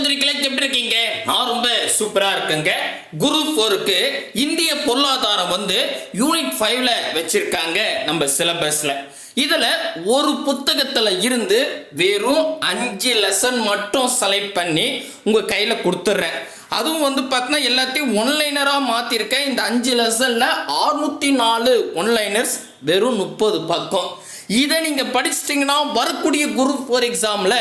சகோதரிகளை எப்படி இருக்கீங்க? நான் ரொம்ப சூப்பரா இருக்கேங்க. குரு ஃபோருக்கு இந்திய பொருளாதாரம் வந்து யூனிட் ஃபைவ்ல வச்சிருக்காங்க நம்ம சிலபஸ்ல இதுல ஒரு புத்தகத்துல இருந்து வெறும் அஞ்சு லெசன் மட்டும் செலக்ட் பண்ணி உங்க கையில கொடுத்துட்றேன் அதுவும் வந்து பார்த்தீங்கன்னா எல்லாத்தையும் ஒன்லைனராக மாற்றிருக்கேன் இந்த அஞ்சு லெசனில் ஆறுநூற்றி நாலு ஒன்லைனர்ஸ் வெறும் முப்பது பக்கம். இதை நீங்கள் படிச்சிட்டிங்கன்னா வரக்கூடிய குரூப் ஃபோர் எக்ஸாமில்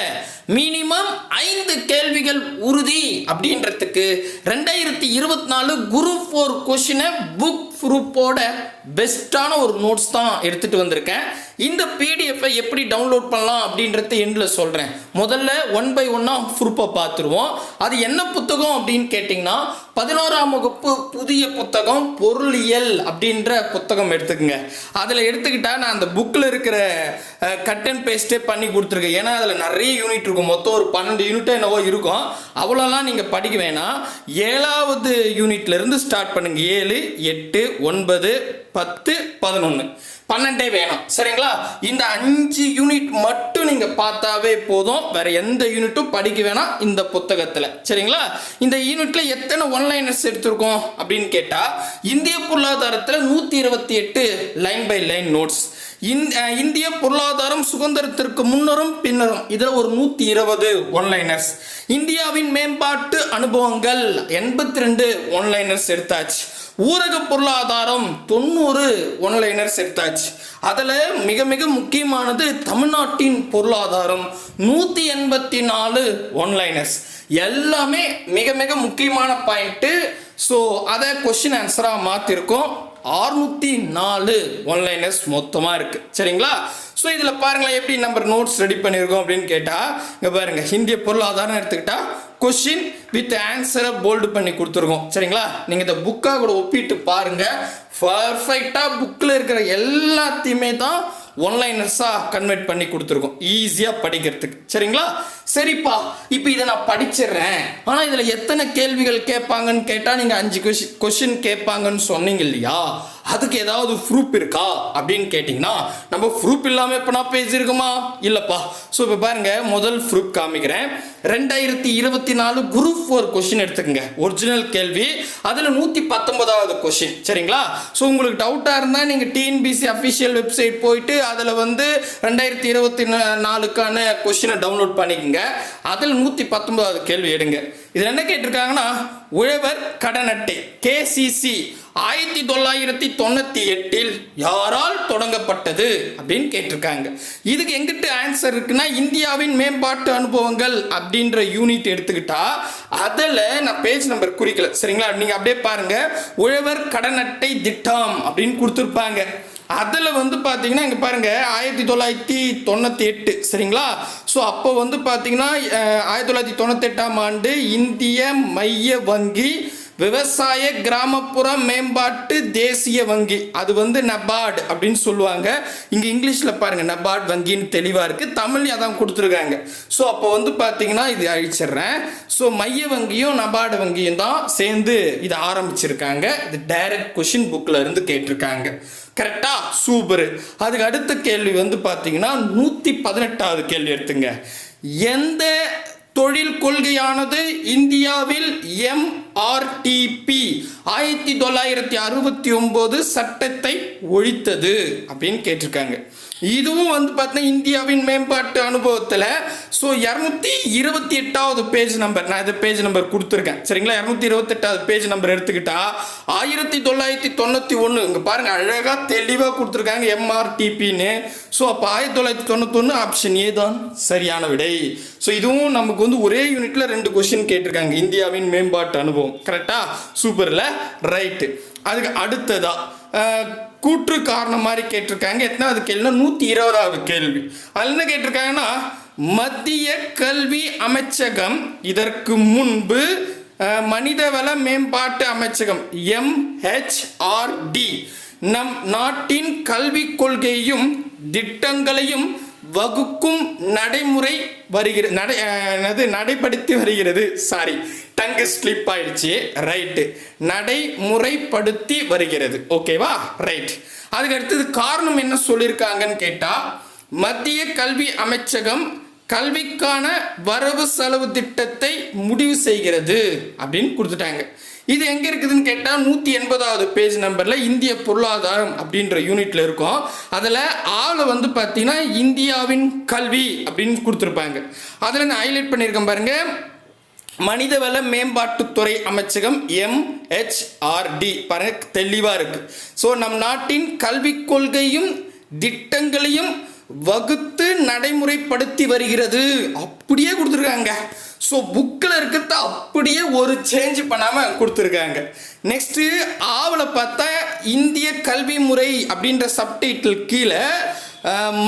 மினிமம் ஐந்து கேள்விகள் உறுதி அப்படின்றதுக்கு ரெண்டாயிரத்தி இருபத்தி நாலு குரூப் ஃபோர் கொஷினை புக் ப்ரூஃபோட பெஸ்ட்டான ஒரு நோட்ஸ் தான் எடுத்துகிட்டு வந்திருக்கேன். இந்த பிடிஎஃப்பை எப்படி டவுன்லோட் பண்ணலாம் அப்படின்றத எண்டில் சொல்கிறேன் முதல்ல ஒன் பை ஒன்னாக ப்ரூஃபை பார்த்துருவோம். அது என்ன புத்தகம் அப்படின்னு கேட்டிங்கன்னா பதினோராம் வகுப்பு புதிய புத்தகம் பொருளியல் அப்படின்ற புத்தகம் எடுத்துக்கோங்க. அதில் எடுத்துக்கிட்டால் நான் அந்த புக்கில் இருக்கிற கட் அண்ட் பேஸ்ட்டே பண்ணி கொடுத்துருக்கேன். ஏன்னா அதில் நிறைய யூனிட் இருக்கும். மொத்தம் ஒரு பன்னெண்டு யூனிட்டோ என்னவோ இருக்கும். அவ்வளோலாம் நீங்கள் படிக்க வேணாம். ஏழாவது யூனிட்லேருந்து ஸ்டார்ட் பண்ணுங்கள் ஏழு எட்டு ஒன்பது பத்து பதினொன்று பன்னெண்டே வேணும். சரிங்களா? இந்த அஞ்சு யூனிட் மட்டும் நீங்கள் பார்த்தாவே போதும். வேறு எந்த யூனிட்டும் படிக்க வேணாம் இந்த புத்தகத்தில். சரிங்களா? இந்த யூனிட்ல எத்தனை ஒன்லைனர்ஸ் எடுத்திருக்கோம் அப்படின்னு கேட்டால் இந்திய பொருளாதாரத்தில் நூற்றி இருபத்தி எட்டு லைன் பை லைன் நோட்ஸ் இந்திய பொருளாதாரம் சுதந்திரத்திற்கு முன்னரும் பின்னரும் இதில் ஒரு நூற்றி இருபது ஒன்லைனர்ஸ் இந்தியாவின் மேம்பாட்டு அனுபவங்கள் எண்பத்தி ரெண்டு ஒன்லைனர்ஸ் எடுத்தாச்சு. ஊரக பொருளாதாரம் தொண்ணூறு ஒன்லைனர்ஸ் எடுத்தாச்சு அதில் மிக மிக முக்கியமானது தமிழ்நாட்டின் பொருளாதாரம். நூற்றி எண்பத்தி நாலு ஒன்லைனர்ஸ் எல்லாமே மிக மிக முக்கியமான பாயிண்ட்டு ஸோ அதை கொஷின் ஆன்சராக மாற்றிருக்கோம் ஆறுநூற்றி நாலு ஒன்லைனர்ஸ் மொத்தமாக இருக்குது சரிங்களா? ஸோ இதில் பாருங்களேன் எப்படி நம்ம நோட்ஸ் ரெடி பண்ணியிருக்கோம் அப்படின்னு கேட்டால் இங்கே பாருங்கள் ஹிந்திய பொருளாதாரம் எடுத்துக்கிட்டால் கொஷின் வித் ஆன்சரை போல்டு பண்ணி கொடுத்துருக்கோம். சரிங்களா? நீங்கள் இந்த புக்காக கூட ஒப்பிட்டு பாருங்கள் பர்ஃபெக்டாக புக்கில் இருக்கிற எல்லாத்தையுமே தான் ஒன்லைனர்ஸாக கன்வெர்ட் பண்ணி கொடுத்துருக்கோம். ஈஸியாக படிக்கிறதுக்கு. சரிங்களா? சரிப்பா. இப்போ இதை நான் படிச்சிடுறேன். ஆனால் இதில் எத்தனை கேள்விகள் கேட்பாங்கன்னு கேட்டால் நீங்கள் அஞ்சு கொஷின் கொஷின் கேட்பாங்கன்னு சொன்னீங்க இல்லையா? அதுக்கு ஏதாவது ப்ரூஃப் இருக்கா அப்படின்னு கேட்டிங்கன்னா நம்ம ப்ரூஃப் இல்லாமல் இப்போ நான் பேசியிருக்குமா? இல்லைப்பா. ஸோ இப்போ பாருங்கள் முதல் ப்ரூஃப் காமிக்கிறேன். ரெண்டாயிரத்தி இருபத்தி நாலு குரூப் ஃபோர் கொஷின் எடுத்துக்கோங்க. ஒரிஜினல் கேள்வி. அதில் நூற்றி பத்தொன்பதாவது கொஷின் சரிங்களா? ஸோ உங்களுக்கு டவுட்டாக இருந்தால் நீங்கள் டிஎன்பிசி அஃபிஷியல் வெப்சைட் போயிட்டு அதில் வந்து ரெண்டாயிரத்தி இருபத்தி நாலுக்கான கொஷினை டவுன்லோட் பண்ணிக்கோங்க. அதில் நூற்றி பத்தொன்பதாவது கேள்வி எடுங்க. இதில் என்ன கேட்டிருக்காங்கன்னா உழவர் கடன் அட்டை கேசிசி ஆயிரத்தி தொள்ளாயிரத்தி தொண்ணூற்றி எட்டில் யாரால் தொடங்கப்பட்டது அப்படின்னு கேட்டிருக்காங்க. இதுக்கு எங்கிட்ட ஆன்சர் இருக்குன்னா இந்தியாவின் மேம்பாட்டு அனுபவங்கள் அப்படின்ற யூனிட் எடுத்துக்கிட்டா அதில் நான் பேஜ் நம்பர் குறிக்கல. சரிங்களா? நீங்கள் அப்படியே பாருங்க. உழவர் கடன் அட்டை திட்டம் அப்படின்னு கொடுத்துருப்பாங்க. அதில் வந்து பார்த்தீங்கன்னா இங்கே பாருங்கள் ஆயிரத்தி தொள்ளாயிரத்தி தொண்ணூற்றி எட்டு சரிங்களா? ஸோ அப்போ வந்து பார்த்தீங்கன்னா ஆயிரத்தி தொள்ளாயிரத்தி தொண்ணூத்தெட்டாம் ஆண்டு இந்திய மைய வங்கி விவசாய கிராமப்புற மேம்பாட்டு தேசிய வங்கி அது வந்து நபார்டு அப்படின்னு சொல்லுவாங்க. இங்கே இங்கிலீஷில் பாருங்கள் நபார்டு வங்கின்னு தெளிவாக இருக்குது தமிழ்லையும் அதான் கொடுத்துருக்காங்க. ஸோ அப்போ வந்து பார்த்தீங்கன்னா இது அழிச்சிடுறேன். ஸோ மைய வங்கியும் நபார்டு வங்கியும் தான் சேர்ந்து இதை ஆரம்பிச்சிருக்காங்க. இது டைரக்ட் கொஷின் புக்கில் இருந்து கேட்டிருக்காங்க. கரெக்டா சூப்பர். அதுக்கு அடுத்த கேள்வி வந்து பார்த்தீங்கன்னா நூற்றி பதினெட்டாவது கேள்வி எடுத்துங்க. எந்த தொழில் கொள்கையானது இந்தியாவில் எம் ஆர்டிபி ஆயிரத்தி தொள்ளாயிரத்தி அறுபத்தி ஒன்பது சட்டத்தை ஒழித்தது அப்படின்னு கேட்டிருக்காங்க. இதுவும் வந்து பார்த்தீங்கன்னா இந்தியாவின் மேம்பாட்டு அனுபவத்தில் ஸோ இரநூத்தி இருபத்தி எட்டாவது பேஜ் நம்பர் நான் இது பேஜ் நம்பர் கொடுத்துருக்கேன். சரிங்களா? இரநூத்தி இருபத்தெட்டாவது பேஜ் நம்பர் எடுத்துக்கிட்டா ஆயிரத்தி தொள்ளாயிரத்தி தொண்ணூற்றி ஒன்று இங்கே பாருங்கள் அழகாக தெளிவாக கொடுத்துருக்காங்க எம்ஆர்டிபின்னு ஸோ அப்போ ஆயிரத்தி தொள்ளாயிரத்தி தொண்ணூத்தொன்று ஆப்ஷன் ஏ தான் சரியான விடை. ஸோ இதுவும் நமக்கு வந்து ஒரே யூனிட்ல ரெண்டு கொஸ்டின் கேட்டிருக்காங்க இந்தியாவின் மேம்பாட்டு அனுபவம் கரெக்டா சூப்பர்ல. ரைட்டு அதுக்கு அடுத்ததா கூற்று காரணம் மாதிரி கேட்டிருக்காங்க. எத்தனாவது கேள்வினா நூற்றி இருபதாவது கேள்வி. அதில் என்ன கேட்டிருக்காங்கன்னா மத்திய கல்வி அமைச்சகம் இதற்கு முன்பு மனிதவள மேம்பாட்டு அமைச்சகம் எம்ஹெச்ஆர்டி நம் நாட்டின் கல்விக் கொள்கையும் திட்டங்களையும் வகுக்கும் நடைமுறை வருகிறது நடை அஹ், என்னது நடைப்படுத்தி வருகிறது. சாரி டங்கு ஸ்லிப் ஆயிடுச்சு. ரைட்டு நடைமுறைப்படுத்தி வருகிறது. ஓகேவா ரைட் அதுக்கு அடுத்தது காரணம் என்ன சொல்லியிருக்காங்கன்னு கேட்டால் மத்திய கல்வி அமைச்சகம் கல்விக்கான வரவு செலவு திட்டத்தை முடிவு செய்கிறது அப்படின்னு கொடுத்துட்டாங்க. இது எங்க இருக்குதுன்னு கேட்டால் நூற்றி எண்பதாவது பேஜ் நம்பரில் இந்திய பொருளாதாரம் அப்படின்ற யூனிட்ல இருக்கும். அதில் ஆளை வந்து பார்த்தீங்கன்னா இந்தியாவின் கல்வி அப்படின்னு கொடுத்துருப்பாங்க. அதில் நான் ஹைலைட் பண்ணியிருக்கேன் பாருங்க. மனிதவள மேம்பாட்டுத்துறை அமைச்சகம் எம்ஹெச்ஆர்டி பாருங்க தெளிவாக இருக்கு. ஸோ நம் நாட்டின் கல்விக் கொள்கையும் திட்டங்களையும் வகுத்து நடைமுறைப்படுத்தி வருகிறது. அப்படியே கொடுத்துருக்காங்க. ஸோ புக்கில் இருக்கிறத அப்படியே ஒரு சேஞ்ச் பண்ணாமல் கொடுத்துருக்காங்க. நெக்ஸ்ட்டு ஆவலை பார்த்தா இந்திய கல்வி முறை அப்படின்ற சப்டைட்டில் கீழே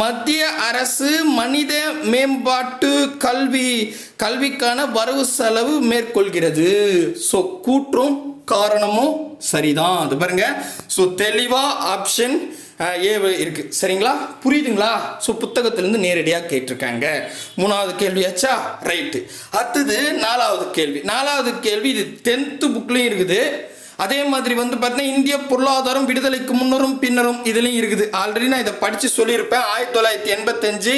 மத்திய அரசு மனித மேம்பாட்டு கல்வி கல்விக்கான வரவு செலவு மேற்கொள்கிறது. ஸோ கூற்றும் காரணமும் சரிதான். அது பாருங்க. ஸோ தெளிவாக ஆப்ஷன் ஏவு இருக்கு. சரிங்களா? புரியுதுங்களா? ஸோ புத்தகத்திலேருந்து நேரடியாக கேட்டிருக்காங்க. மூணாவது கேள்வியாச்சா ரைட்டு அடுத்தது நாலாவது கேள்வி. நாலாவது கேள்வி இது டென்த்து புக்லேயும் இருக்குது. அதே மாதிரி வந்து பார்த்தீங்கன்னா இந்திய பொருளாதாரம் விடுதலைக்கு முன்னரும் பின்னரும் இதுலையும் இருக்குது. ஆல்ரெடி நான் இதை படித்து சொல்லியிருப்பேன். ஆயிரத்தி தொள்ளாயிரத்தி எண்பத்தஞ்சு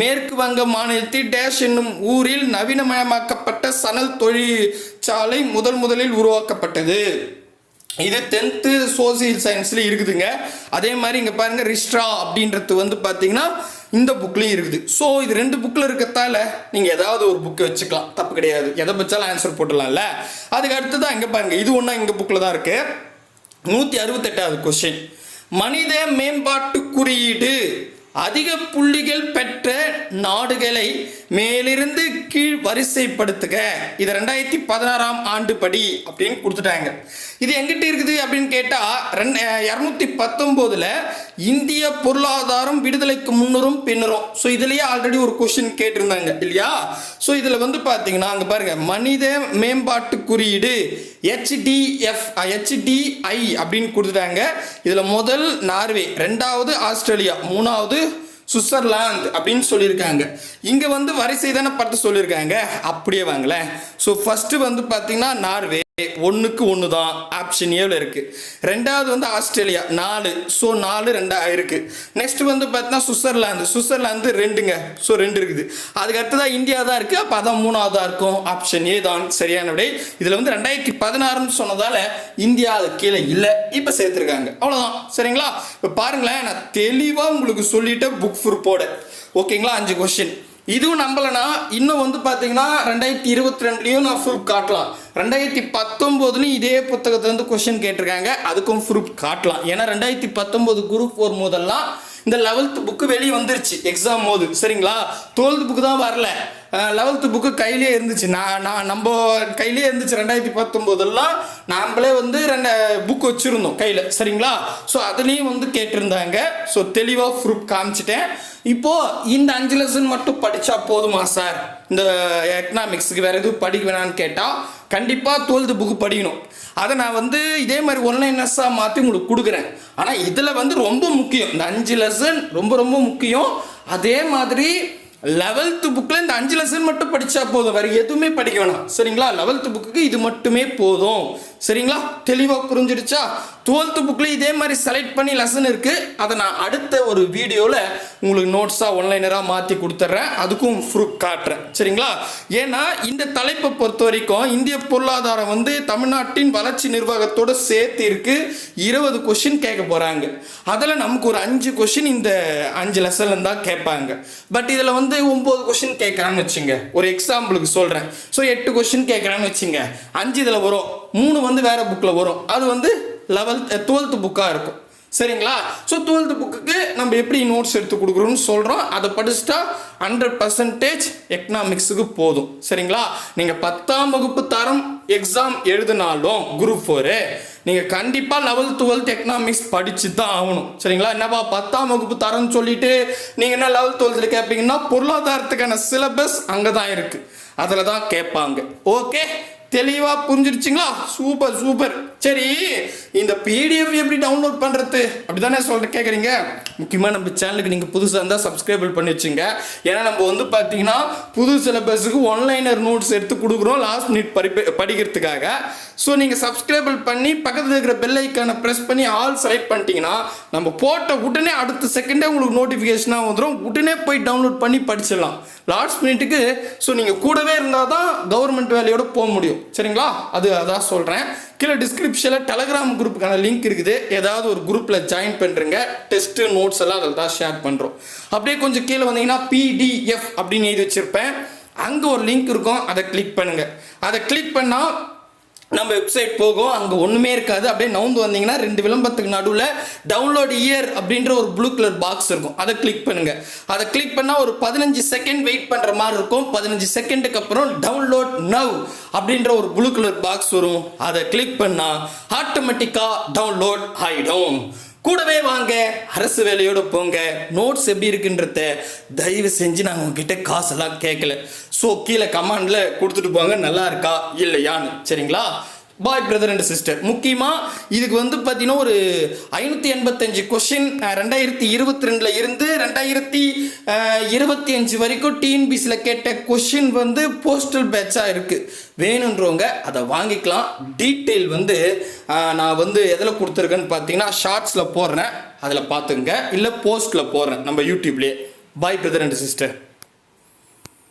மேற்கு வங்க மாநிலத்தில் டேஷ் என்னும் ஊரில் நவீனமயமாக்கப்பட்ட சணல் தொழிற்சாலை முதல் முதலில் உருவாக்கப்பட்டது. இது டென்த்து சோசியல் சயின்ஸில் இருக்குதுங்க. அதே மாதிரி இங்கே பாருங்க ரிஸ்ட்ரா அப்படின்றது வந்து பார்த்தீங்கன்னா இந்த புக்லேயும் இருக்குது. ஸோ இது ரெண்டு புக்கில் இருக்கத்தால நீங்கள் ஏதாவது ஒரு புக்கு வச்சுக்கலாம். தப்பு கிடையாது. எதை வச்சாலும் ஆன்சர் போட்டுடலாம்ல. அதுக்கு அடுத்து தான் இங்கே பாருங்க இது ஒன்றா இங்கே புக்கில் தான் இருக்குது நூற்றி அறுபத்தெட்டாவது கொஸ்டின் மனித மேம்பாட்டு குறியீடு. அதிக புள்ளிகள் பெற்ற நாடுகளை மேலிருந்து கீழ் வரிசைப்படுத்துக. இது ரெண்டாயிரத்தி பதினாறாம் ஆண்டு படி அப்படின்னு கொடுத்துட்டாங்க. இது எங்கிட்ட இருக்குது அப்படின்னு கேட்டால் ரெண்டு இரநூத்தி பத்தொம்போதில் இந்திய பொருளாதாரம் விடுதலைக்கு முன்னரும் பின்னரும் ஸோ இதுலேயே ஆல்ரெடி ஒரு கொஷின் கேட்டிருந்தாங்க இல்லையா? ஸோ இதில் வந்து பார்த்தீங்கன்னா அங்கே பாருங்க மனித மேம்பாட்டு குறியீடு ஹெச்டிஎஃப் ஹெச்டிஐ அப்படின்னு கொடுத்துட்டாங்க. இதில் முதல் நார்வே ரெண்டாவது ஆஸ்திரேலியா மூணாவது சுவிட்சர்லாந்து அப்படின்னு சொல்லியிருக்காங்க. இங்கே வந்து வரிசை தானே பார்த்து சொல்லியிருக்காங்க? அப்படியே வாங்களேன். ஸோ ஃபஸ்ட்டு வந்து பார்த்தீங்கன்னா நார்வே. ஒன்றுக்கு ஒன்று தான் ஆப்ஷன் ஏவில் இருக்குது ரெண்டாவது வந்து ஆஸ்திரேலியா நாலு. ஸோ நாலு ரெண்டாக இருக்குது நெக்ஸ்ட் வந்து பார்த்தீங்கன்னா சுவிட்சர்லாந்து. சுவிட்சர்லாந்து ரெண்டுங்க. ஸோ ரெண்டு இருக்குது. அதுக்கு அடுத்ததாக இந்தியா தான் இருக்குது அப்போ அதான் மூணாவதாக இருக்கும். ஆப்ஷன் ஏ தான். சரியான விடை. இதில் வந்து ரெண்டாயிரத்தி பதினாறுன்னு சொன்னதால் இந்தியா அது கீழே இல்லை. இப்போ சேர்த்துருக்காங்க. அவ்வளோதான் சரிங்களா? இப்போ பாருங்களேன். நான் தெளிவாக உங்களுக்கு சொல்லிட்டேன் புக் ஃபுருப்போட ஓகேங்களா அஞ்சு கொஸ்டின் இதுவும் நம்பலைனா இன்னும் வந்து பார்த்தீங்கன்னா ரெண்டாயிரத்தி இருபத்தி ரெண்டுலையும் நான் ப்ரூஃப் காட்டலாம். ரெண்டாயிரத்தி பத்தொம்போதுலையும் இதே புத்தகத்துலேருந்து கொஷின் கேட்டிருக்காங்க. அதுக்கும் ப்ரூஃப் காட்டலாம். ஏன்னா ரெண்டாயிரத்தி பத்தொம்போது குரூப் ஃபோர் முதல்லாம் இந்த லெவல்த்து புக்கு வெளியே வந்துருச்சு. எக்ஸாம் போது சரிங்களா? டுவெல்த் புக்கு தான் வரல. லெவல்த்து புக்கு கையிலே இருந்துச்சு. நான் நான் நம்ம கையிலே இருந்துச்சு ரெண்டாயிரத்தி பத்தொம்போதெல்லாம் நாம்ளே வந்து ரெண்டு புக் வச்சுருந்தோம் கையில். சரிங்களா? ஸோ அதுலேயும் வந்து கேட்டிருந்தாங்க. ஸோ தெளிவாக ப்ரூஃப் காமிச்சிட்டேன். இப்போது இந்த அஞ்சு லெசன் மட்டும் படித்தா போதுமா சார் இந்த எக்கனாமிக்ஸுக்கு வேறு எதுவும் படிக்க வேணாம்னு கேட்டால் கண்டிப்பாக டுவெல்த்து புக்கு படிக்கணும். அதை நான் வந்து இதே மாதிரி ஒன்லைனஸாக மாற்றி உங்களுக்கு கொடுக்குறேன். ஆனால் இதில் வந்து ரொம்ப முக்கியம். இந்த அஞ்சு லெசன் ரொம்ப ரொம்ப முக்கியம். அதே மாதிரி லெவல்த்து புக்கில் இந்த அஞ்சு லெசன் மட்டும் படித்தா போதும். வேறு எதுவுமே படிக்க வேணாம். சரிங்களா? லெவல்த்து புக்குக்கு இது மட்டுமே போதும். சரிங்களா? தெளிவாக புரிஞ்சிடுச்சா? டுவெல்த்து புக்கில் இதே மாதிரி செலக்ட் பண்ணி லெசன் இருக்குது அதை நான் அடுத்த ஒரு வீடியோவில் உங்களுக்கு நோட்ஸாக ஒன்லைனராக மாற்றி கொடுத்துட்றேன் அதுக்கும் ப்ரூஃப் காட்டுறேன். சரிங்களா? ஏன்னா இந்த தலைப்பை பொறுத்த வரைக்கும் இந்திய பொருளாதாரம் வந்து தமிழ்நாட்டின் வளர்ச்சி நிர்வாகத்தோடு சேர்த்து இருக்கு. இருபது கொஷின் கேட்க போகிறாங்க அதில் நமக்கு ஒரு அஞ்சு கொஷின் இந்த அஞ்சு லெசன் தான் கேட்பாங்க. பட் இதில் வந்து ஒம்பது கொஷின் கேட்குறான்னு வச்சுங்க. ஒரு எக்ஸாம்பிளுக்கு சொல்கிறேன் ஸோ எட்டு கொஷின் கேட்குறான்னு வச்சுங்க. அஞ்சு இதில் வரும். மூணு வந்து வேற புக்கில் வரும். அது வந்து லெவல்த் டுவெல்த் புக்காக இருக்கும். சரிங்களா? ஸோ டுவெல்த் புக்குக்கு நம்ம எப்படி நோட்ஸ் எடுத்து கொடுக்குறோம்னு சொல்கிறோம் அதை படிச்சுட்டா ஹண்ட்ரட் பர்சன்டேஜ் எக்கனாமிக்ஸுக்கு போதும். சரிங்களா? நீங்கள் பத்தாம் வகுப்பு தரம் எக்ஸாம் எழுதினாலும் குரூப் ஃபோரு நீங்கள் கண்டிப்பாக லெவல்த் டுவெல்த் எக்கனாமிக்ஸ் படித்து தான் ஆகணும். சரிங்களா? என்னப்பா பத்தாம் வகுப்பு தரம்னு சொல்லிட்டு நீங்கள் என்ன லெவல்த் டுவெல்த்தில் கேட்பீங்கன்னா பொருளாதாரத்துக்கான சிலபஸ் அங்கே தான் இருக்குது அதில் தான் கேட்பாங்க. ஓகே தெளிவா புரிஞ்சிருச்சுங்களா? Super super. சரி இந்த பிடிஎஃப் எப்படி டவுன்லோட் பண்றது? அப்படிதானே சொல்ற கேக்குறீங்க? முக்கியமா நம்ம சேனலுக்கு நீங்க புதுசா இருந்தா சப்ஸ்கிரைபிள் பண்ணி வச்சுங்க. ஏன்னா நம்ம வந்து பாத்தீங்கன்னா புது சிலபஸுக்கு ஒன்லைனர் நோட்ஸ் எடுத்து கொடுக்குறோம் லாஸ்ட் மினிட் படி படிக்கிறதுக்காக. ஸோ நீங்கள் சப்ஸ்கிரைபிள் பண்ணி பக்கத்தில் இருக்கிற பெல் ஐக்கானை ப்ரெஸ் பண்ணி ஆல் செலக்ட் பண்ணிட்டீங்கன்னா நம்ம போட்ட உடனே அடுத்த செகண்டே உங்களுக்கு நோட்டிஃபிகேஷனாக வந்துடும் உடனே போய் டவுன்லோட் பண்ணி படிச்சிடலாம். லாஸ்ட் மினிட்டுக்கு ஸோ நீங்கள் கூடவே இருந்தால் தான் கவர்மெண்ட் வேலையோட போக முடியும். சரிங்களா? அது அதான் சொல்கிறேன் கீழே டிஸ்கிரிப்ஷனில் டெலகிராம் குரூப்புக்கான லிங்க் இருக்குது. ஏதாவது ஒரு குரூப்பில் ஜாயின் பண்ணுறங்க டெஸ்ட்டு நோட்ஸ் எல்லாம் அதில் தான் ஷேர் பண்ணுறோம் அப்படியே கொஞ்சம் கீழே வந்தீங்கன்னா பிடிஎஃப் அப்படின்னு எழுதி வச்சுருப்பேன். அங்கே ஒரு லிங்க் இருக்கும் அதை கிளிக் பண்ணுங்கள் அதை கிளிக் பண்ணால் நம்ம வெப்சைட் போகும். அங்கே ஒன்றுமே இருக்காது. அப்படியே நவுந்து வந்தீங்கன்னா ரெண்டு விளம்பரத்துக்கு நடுவில் டவுன்லோட் இயர் அப்படின்ற ஒரு ப்ளூ கலர் பாக்ஸ் இருக்கும். அதை கிளிக் பண்ணுங்க. அதை கிளிக் பண்ணால் ஒரு பதினஞ்சு செகண்ட் வெயிட் பண்ணுற மாதிரி இருக்கும். பதினஞ்சு செகண்டுக்கு அப்புறம் டவுன்லோட் நவ் அப்படின்ற ஒரு ப்ளூ கலர் பாக்ஸ் வரும். அதை கிளிக் பண்ணால் ஆட்டோமேட்டிக்காக டவுன்லோட் ஆகிடும் கூடவே வாங்க அரசு வேலையோடு போங்க. நோட்ஸ் எப்படி இருக்குன்றத தயவு செஞ்சு நாங்கள் உங்ககிட்ட காசெல்லாம் கேட்கல ஸோ கீழே கமாண்டில் கொடுத்துட்டு போங்க நல்லா இருக்கா இல்லையான்னு. சரிங்களா? பாய் பிரதர் அண்ட் சிஸ்டர் முக்கியமாக இதுக்கு வந்து பார்த்தீங்கன்னா ஒரு ஐநூற்றி எண்பத்தஞ்சு கொஷின் ரெண்டாயிரத்தி இருபத்தி ரெண்டில் இருந்து ரெண்டாயிரத்தி இருபத்தி அஞ்சு வரைக்கும் டிஎன்பிசியில் கேட்ட கொஷின் வந்து போஸ்டல் பேட்சாக இருக்குது வேணுன்றவங்க அதை வாங்கிக்கலாம். டீட்டெயில் வந்து நான் வந்து எதில் கொடுத்துருக்கேன்னு பார்த்தீங்கன்னா ஷார்ட்ஸில் போடுறேன். அதில் பார்த்துங்க இல்லை போஸ்ட்டில் போடுறேன் நம்ம யூடியூப்லேயே பாய் பிரதர் அண்ட் சிஸ்டர்